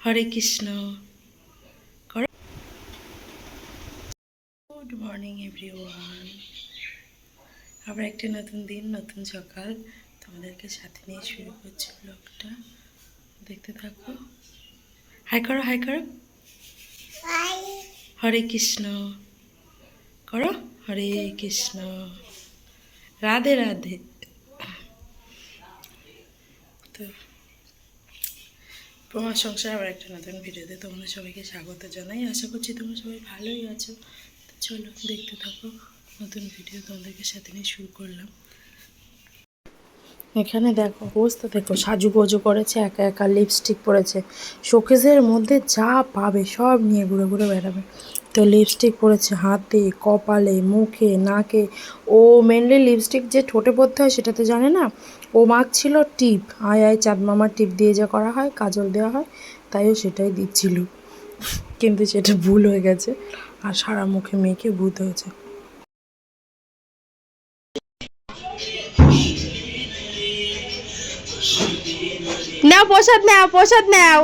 হরে কৃষ্ণ। করো good morning everyone আবার একটা নতুন দিন নতুন সকাল তোমাদেরকে সাথে নিয়ে শুরু করছি ব্লগটা দেখতে থাকো। হাই করো হাই করো। হরে কৃষ্ণ। করো। হরে কৃষ্ণ। রাধে রাধে। তো প্রমাণ সংসার আবার একটা নতুন ভিডিওতে তোমাদের সবাইকে স্বাগত জানাই। আশা করছি তোমরা সবাই ভালোই আছো। চলো দেখতে থাকো, নতুন ভিডিও তোমাদেরকে সাথে নিয়ে শুরু করলাম। এখানে দেখো অবস্থা দেখো, সাজুগুজু করেছে, একা একা লিপস্টিক পরেছে। শোকেজের মধ্যে যা পাবে সব নিয়ে ঘুরে ঘুরে বেড়াবে। তো লিপস্টিক পরেছে হাতে, কপালে, মুখে, নাকে। ও মেনলি লিপস্টিক যে ঠোঁটে পরতে হয় সেটা তো জানে না। ও মাখছিল টিপ, আয় আয় চাঁদ মামার টিপ দিয়ে যা করা হয়, কাজল দেওয়া হয় তাইও সেটাই দিচ্ছিল। কিন্তু সেটা ভুল হয়ে গেছে আর সারা মুখে মেয়েকে ভূত হয়েছে। নাও প্রসাদ নাও প্রসাদ নাও।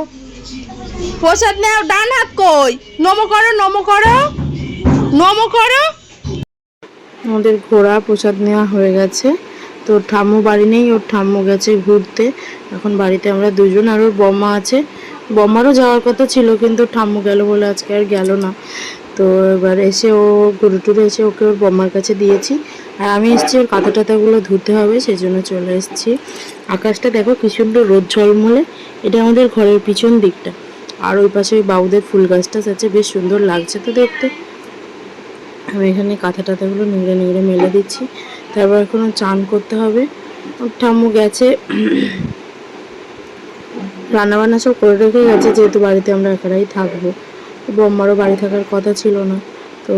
প্রসাদ নাও, ডান হাত কই? নমো করো নমো করো। নমো করো। আমাদের ঘোড়া প্রসাদ নেওয়া হয়ে গেছে। তো ঠাম্মু বাড়ি নেই, ওর ঠাম্মু গেছে ঘুরতে। এখন বাড়িতে আমরা দুজন আর ওর বম্মা আছে। বম্মারও যাওয়ার কথা ছিল, কিন্তু ঠাম্মু গেল বলে আজকে আর গেল না। তো এবার এসে ও গরু টুরু এসে ওকে ওর বম্মার কাছে দিয়েছি। আর আমি এসেছি ওর কাঁথা টাতাগুলো ধুতে হবে সেই জন্য চলে এসেছি। আকাশটা দেখো কি সুন্দর রোদ ঝলমলে। এটা আমাদের ঘরের পিছন দিকটা। আর ওই পাশে ওই বাবুদের ফুল গাছটা আছে, বেশ সুন্দর লাগছে তো দেখতে। আমি এখানে কাঁথা টাথাগুলো নিংড়ে নিংড়ে মেলে দিচ্ছি। তারপর এখনও চান করতে হবে। ঠাম্মু গেছে। রান্নাবান্না সব করে রেখে গেছে, যেহেতু বাড়িতে আমরা একারাই থাকব। বম্মারও বাড়ি থাকার কথা ছিল না। তো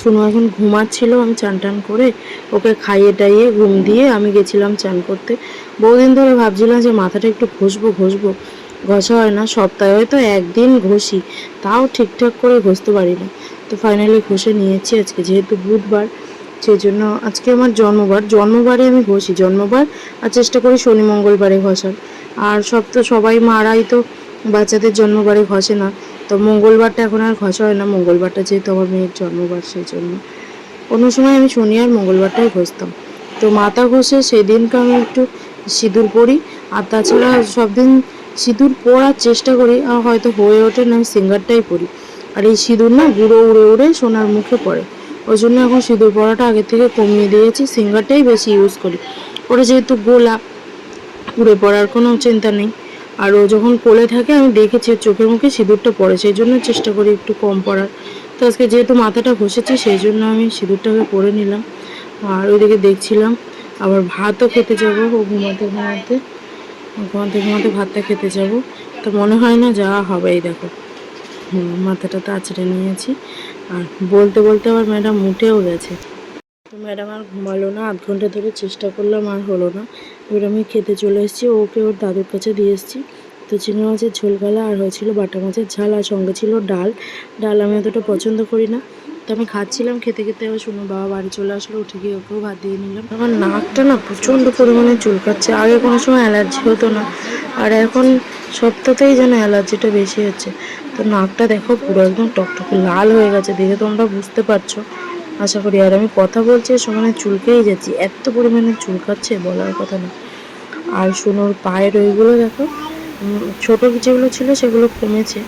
শুনো এখন ঘুমাচ্ছিল, আমি চান টান করে ওকে খাইয়ে টাইয়ে ঘুম দিয়ে আমি গেছিলাম চান করতে। বহুদিন ধরে ভাবছিলাম যে মাথাটা একটু ঘষবো ঘষবো। ঘষা হয় না, সপ্তাহে হয়তো একদিন ঘষি, তাও ঠিকঠাক করে ঘষতে পারি না। তো ফাইনালি ঘষে নিয়েছি আজকে, যেহেতু বুধবার, সেই জন্য আজকে আমার জন্মবার। জন্মবারে আমি ঘষি, জন্মবার আর চেষ্টা করি শনি মঙ্গলবারে ঘষার। আর সব তো সবাই মারাই তো, বাচ্চাদের জন্মবারে ঘষে না। তো মঙ্গলবারটা এখন আর ঘষা হয় না, মঙ্গলবারটা যেহেতু আমার মেয়ের জন্মবার, সেই জন্য। অন্য সময় আমি শনি আর মঙ্গলবারটাই ঘষতাম। তো মাথা ঘষে সেদিনকে আমি একটু সিঁদুর পরি, আর তাছাড়া সব দিন সিঁদুর পরার চেষ্টা করি, আর হয়তো হয়ে ওঠে, না আমি সিঙ্গারটাই পরি। আর এই সিঁদুর না গুঁড়ো উড়ে উড়ে সোনার মুখে পড়ে। ওই জন্য এখন সিঁদুর পরাটা আগে থেকে কমিয়ে দিয়েছি, সিঙ্গারটাই বেশি ইউজ করি। ওটা যেহেতু গোলা উড়ে পড়ার কোনো চিন্তা নেই। আর ও যখন কোলে থাকে, আমি দেখেছি চোখের মুখে সিঁদুরটা পড়ে, সেই জন্য চেষ্টা করি একটু কম পড়ার তো আজকে যেহেতু মাথাটা ঘষেছি, সেই জন্য আমি সিঁদুরটাকে পরে নিলাম। আর ওইদিকে দেখছিলাম, আবার ভাতও খেতে যাব, ও ঘুমাতে ঘুমাতে। ঘুমাতে ঘুমাতে ভাতটা খেতে যাব। তো মনে হয় না যাওয়া হবে, এই দেখো। মাথাটা তো আছড়ে নিয়েছি। আর বলতে বলতে আবার ম্যাডাম উঠেও গেছে। তো ম্যাডাম আর ঘুমালো না, আধ ঘণ্টা ধরে চেষ্টা করলাম আর হলো না। এবার আমি খেতে চলে এসেছি, ওকে ওর দাদুর কাছে দিয়ে এসেছি। তো চিংড়ি মাছের ঝোল গালা আর হয়েছিল বাটা মাছের ঝাল, আর সঙ্গে ছিল ডাল। ডাল আমি অতটা পছন্দ করি না। তো আমি খাচ্ছিলাম, খেতে খেতে আবার শুনো বাবা বাড়ি চলে আসলো, উঠে গিয়ে ওকেও ভাত দিয়ে নিলাম। আমার নাকটা না প্রচণ্ড পরিমাণে চুলকাচ্ছে। আগে কোনো সময় অ্যালার্জি হতো না, আর এখন সপ্তাহতেই যেন অ্যালার্জিটা বেশি হচ্ছে। তো নাকটা দেখো পুরো একদম টকটক লাল হয়ে গেছে, দেখে তোমরা বুঝতে পারছ। আশা করি, আর আমি কথা বলছি সমানে চুলকেই যাচ্ছি। এত পরিমাণে চুলকাচ্ছে বলার কথা না। আর সোনোর পায়ের ওইগুলো দেখো ছোট যেগুলো ছিল সেগুলো কমেছে।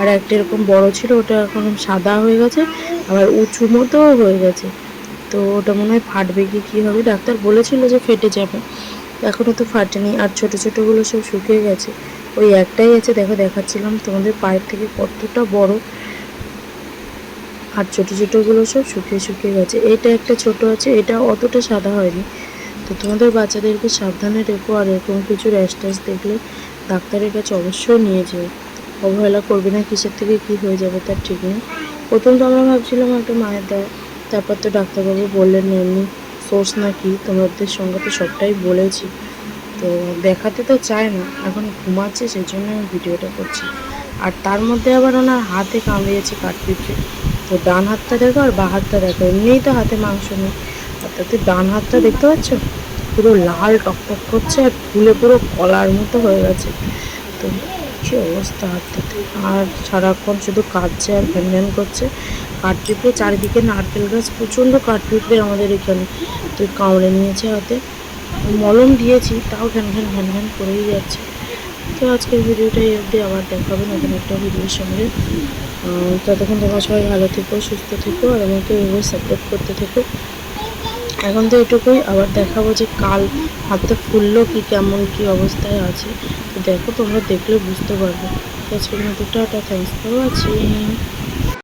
আর একটা এরকম বড় ছিল, ওটা এখন সাদা হয়ে গেছে, আবার উঁচু মতো হয়ে গেছে। তো ওটা মনে হয় ফাটবে কি, কী হবে? ডাক্তার বলেছিল যে ফেটে যাবে। এখনও তো ফাটেনি। আর ছোট ছোটোগুলো সব শুকিয়ে গেছে। ওই একটাই আছে, দেখো দেখাচ্ছিলাম তোমাদের পায়ের থেকে কতটা বড়। আর ছোটো ছোটোগুলো সব শুকিয়ে শুকিয়ে গেছে। এটা একটা ছোট আছে, এটা অতটা সাদা হয়নি। তো তোমাদের বাচ্চাদেরকে সাবধানে রেখো, আর এরকম কিছু র্যাশ ট্যাশ দেখলে ডাক্তারের কাছে অবশ্যই নিয়ে যেও। অবহেলা করবে না, কিসের থেকে কি হয়ে যাবে তার ঠিক নেই। প্রথম তো আমরা ভাবছিলাম একটা মায়ের দেওয়া তারপর তো ডাক্তারবাবু বললেন এমনি সোর্স না কি, তোমাদের সঙ্গে তো সবটাই বলেছি। তো দেখাতে তো চায় না, এখন ঘুমাচ্ছে সেই জন্য আমি ভিডিওটা করছি। আর তার মধ্যে আবার ওনার হাতে কামড়িয়েছে কাঠপিঁপড়ে তো ডান হাতটা দেখো আর বা হাতটা দেখো, এমনিই তো হাতে মাংস নেই। আর ডান হাতটা দেখতে পাচ্ছ? পুরো লাল টকটক করছে আর ফুলে পুরো কলার মতো হয়ে গেছে। তো কি অবস্থা? হাতটাতে আর সারাক্ষণ শুধু কাটছে আর ভ্যান করছে। কাঠপিঁপড়ে চারিদিকে নারকেল গাছ, প্রচণ্ড কাঠপিঁপড়ে আমাদের এখানে। তো কামড়ে নিয়েছে হাতে। মলম দিয়েছি, তাও ঘ্যান ঘ্যান ঘ্যান করেই যাচ্ছে। তো আজকের ভিডিওটা এই অবধি, আবার দেখাবে নতুন একটা ভিডিওর সঙ্গে। ততক্ষণ তোমরা সবাই ভালো থেকো, সুস্থ থেকো, আর আমাকে এভাবে সাপোর্ট করতে থেকো। এখন তো এটুকুই, আবার দেখাবো যে কাল হাতটা ফুললো কি কেমন, কি অবস্থায় আছে। তো দেখো, তোমরা দেখলে বুঝতে পারবে। আজকের মতো টাটা থ্যাংকস ফর ওয়াচিং